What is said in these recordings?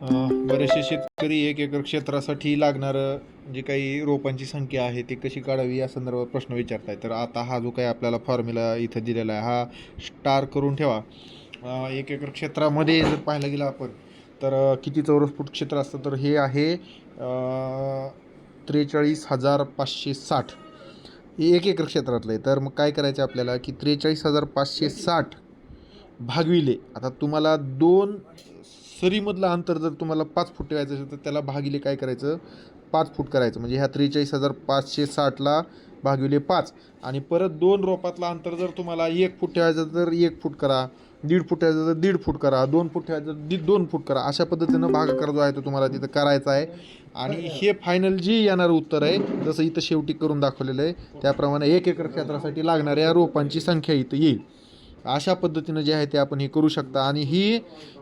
बरेचसे शेतकरी एक एकर क्षेत्रासाठी लागणारं जे काही रोपांची संख्या आहे ती कशी काढावी या संदर्भात प्रश्न विचारताय. तर आता हा जो काही आपल्याला फॉर्म्युला इथं दिलेला आहे हा स्टार करून ठेवा. एक एकर क्षेत्रामध्ये जर पाहायला गेलं आपण तर किती चौरस फूट क्षेत्र असतं? तर हे आहे त्रेचाळीस हजार पाचशे साठ. हे एक एकर क्षेत्रातलं आहे. तर मग काय करायचं आपल्याला? की त्रेचाळीस हजार पाचशे साठ भागविले. आता तुम्हाला दोन सरीमधलं अंतर जर तुम्हाला पाच फूट ठेवायचं असेल तर त्याला भागिले काय करायचं? पाच फूट करायचं. म्हणजे ह्या त्रेचाळीस हजार पाचशे साठला भागिले पाच. आणि परत दोन रोपातलं अंतर जर तुम्हाला एक फूट ठेवायचं तर एक फूट करा. दीड फूट ठेवायचं तर दीड फूट करा. दोन फूट ठेवायचं तर दीड दोन फूट करा. अशा पद्धतीनं भागाकार जो आहे तो तुम्हाला तिथं करायचा आहे. आणि हे फायनल जे येणारं उत्तर आहे जसं इथं शेवटी करून दाखवलेलं आहे त्याप्रमाणे एक एकर क्षेत्रासाठी लागणाऱ्या रोपांची संख्या इथं येईल. अशा पद्धतीनं जे आहे ते आपण हे करू शकता. आणि ही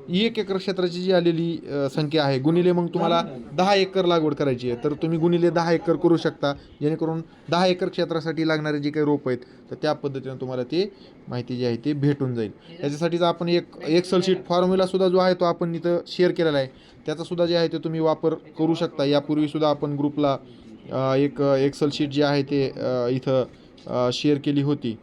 एक एकर क्षेत्राची जी आलेली संख्या आहे गुणिले मग तुम्हाला दहा एकर लागवड करायची आहे. तर तुम्ही गुणिले दहा एकर करू शकता. जेणेकरून दहा एकर क्षेत्रासाठी लागणारे जे काही रोप आहेत तर त्या पद्धतीनं तुम्हाला ते माहिती जी आहे ते भेटून जाईल. त्याच्यासाठीच आपण एक एक्सल शीट फॉर्म्युलासुद्धा जो आहे तो आपण इथं शेअर केलेला आहे. त्याचासुद्धा जे आहे ते तुम्ही वापर करू शकता. यापूर्वीसुद्धा आपण ग्रुपला एक एक्सल शीट जी आहे ते इथं शेअर केली होती.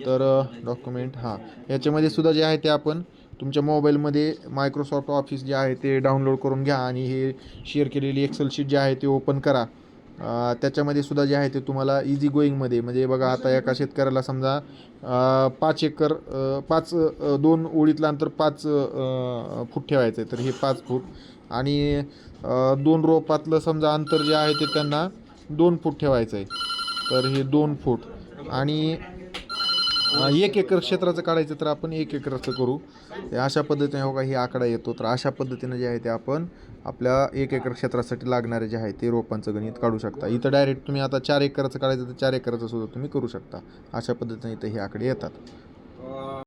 तर डॉक्युमेंट हां. याच्यामध्ये सुद्धा जे आहे ते आपण तुमच्या मोबाईलमध्ये मायक्रोसॉफ्ट ऑफिस जे आहे ते डाउनलोड करून घ्या आणि हे शेअर केलेली एक्सेल शीट जे आहे ते ओपन करा. त्याच्यामध्ये सुद्धा जे आहे ते तुम्हाला इझी गोईंगमध्ये म्हणजे बघा आता एका शेतकऱ्याला समजा पाच एकर पाच दोन ओळीतलं अंतर पाच फूट ठेवायचं आहे तर हे पाच फूट आणि दोन रोपातलं समजा अंतर जे आहे ते त्यांना दोन फूट ठेवायचं आहे तर हे दोन फूट आणि एक एकर क्षेत्राचं काढायचं तर आपण एक एकराचं करू. अशा पद्धतीने हो का ही आकडा येतो. तर अशा पद्धतीनं जे आहे ते आपण आपल्या एक एकर क्षेत्रासाठी लागणारे जे आहे ते रोपांचं गणित काढू शकता. इथं डायरेक्ट तुम्ही आता चार एकराचं काढायचं तर चार एकरचं सुद्धा तुम्ही करू शकता. अशा पद्धतीने इथं हे आकडे येतात.